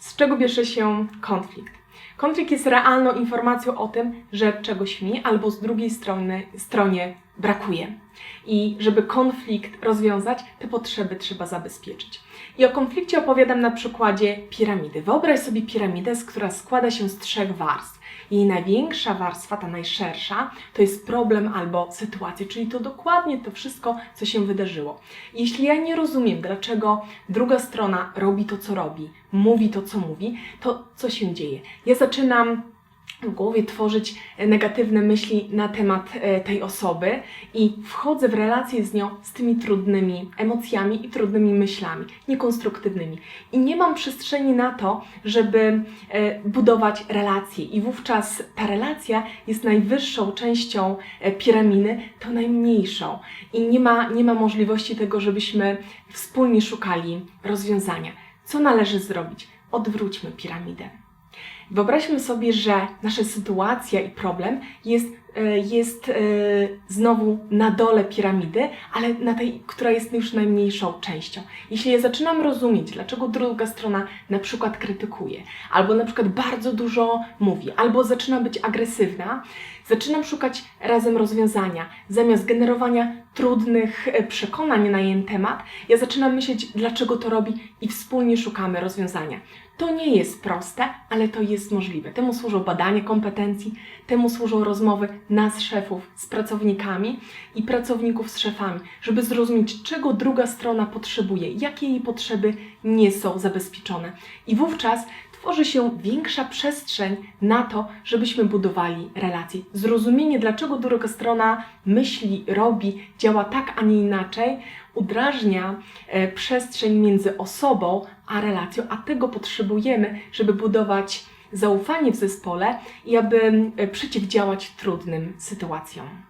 z czego bierze się konflikt? Konflikt jest realną informacją o tym, że czegoś mi albo z drugiej strony stronie brakuje. I żeby konflikt rozwiązać, te potrzeby trzeba zabezpieczyć. I o konflikcie opowiadam na przykładzie piramidy. Wyobraź sobie piramidę, która składa się z trzech warstw. Jej największa warstwa, ta najszersza, to jest problem albo sytuacja, czyli to dokładnie to wszystko, co się wydarzyło. Jeśli ja nie rozumiem, dlaczego druga strona robi to, co robi, mówi to, co mówi, to co się dzieje? Ja zaczynam w głowie tworzyć e, negatywne myśli na temat e, tej osoby i wchodzę w relację z nią z tymi trudnymi emocjami i trudnymi myślami, niekonstruktywnymi. I nie mam przestrzeni na to, żeby e, budować relacje. I wówczas ta relacja jest najwyższą częścią piramidy, to najmniejszą. I nie ma, nie ma możliwości tego, żebyśmy wspólnie szukali rozwiązania. Co należy zrobić? Odwróćmy piramidę. Wyobraźmy sobie, że nasza sytuacja i problem jest, e, jest e, znowu na dole piramidy, ale na tej, która jest już najmniejszą częścią. Jeśli ja zaczynam rozumieć, dlaczego druga strona na przykład krytykuje, albo na przykład bardzo dużo mówi, albo zaczyna być agresywna, zaczynam szukać razem rozwiązania. Zamiast generowania trudnych e, przekonań na jej temat, ja zaczynam myśleć, dlaczego to robi i wspólnie szukamy rozwiązania. To nie jest proste, ale to jest możliwe. Temu służą badania kompetencji, temu służą rozmowy nas, szefów, z pracownikami i pracowników z szefami, żeby zrozumieć, czego druga strona potrzebuje, jakie jej potrzeby nie są zabezpieczone. I wówczas tworzy się większa przestrzeń na to, żebyśmy budowali relacje. Zrozumienie, dlaczego druga strona myśli, robi, działa tak, a nie inaczej, udrażnia e, przestrzeń między osobą a relacją, a tego potrzebujemy, żeby budować zaufanie w zespole i aby e, przeciwdziałać trudnym sytuacjom.